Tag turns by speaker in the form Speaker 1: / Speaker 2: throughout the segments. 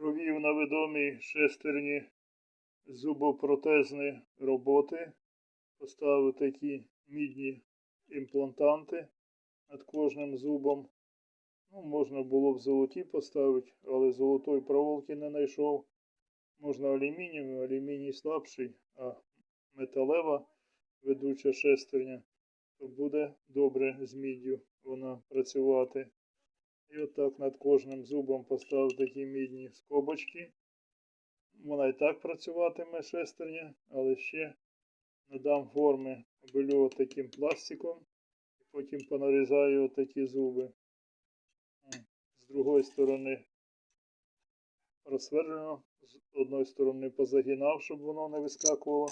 Speaker 1: провів на відомій шестерні зубопротезні роботи. Поставив такі мідні імплантанти над кожним зубом. Ну, можна було б золоті поставити, але золотої проволоки не знайшов. Можна алюмінієвий, алюміній слабший, а металева ведуча шестерня, то буде добре з міддю вона працювати. І отак над кожним зубом поставив такі мідні скобочки. Вона і так працюватиме шестерня, але ще надам форми обелю таким пластиком і потім понарізаю такі зуби. З другої сторони розсверлено, з одної сторони позагинав, щоб воно не вискакувало.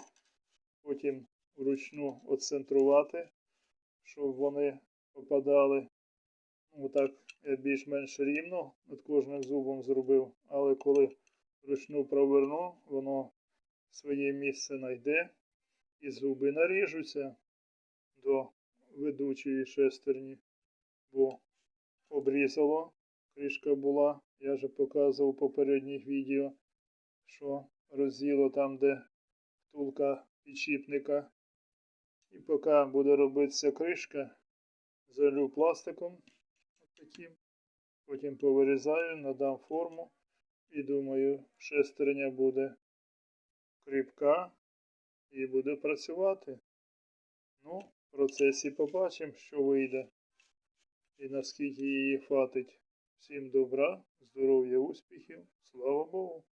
Speaker 1: Потім вручну оцентрувати, щоб вони попадали. Ну, так я більш-менш рівно над кожним зубом зробив, але коли вручну проверну, воно своє місце знайде і зуби наріжуться до ведучої шестерні, бо обрізало, кришка була, я вже показував в попередніх відео, що розділо там, де втулка підшипника. І поки буде робитися кришка, залю пластиком таким. Потім повирізаю, надам форму і думаю, шестерня буде кріпка і буде працювати. Ну, в процесі побачимо, що вийде і наскільки її хватить. Всім добра, здоров'я, успіхів. Слава Богу!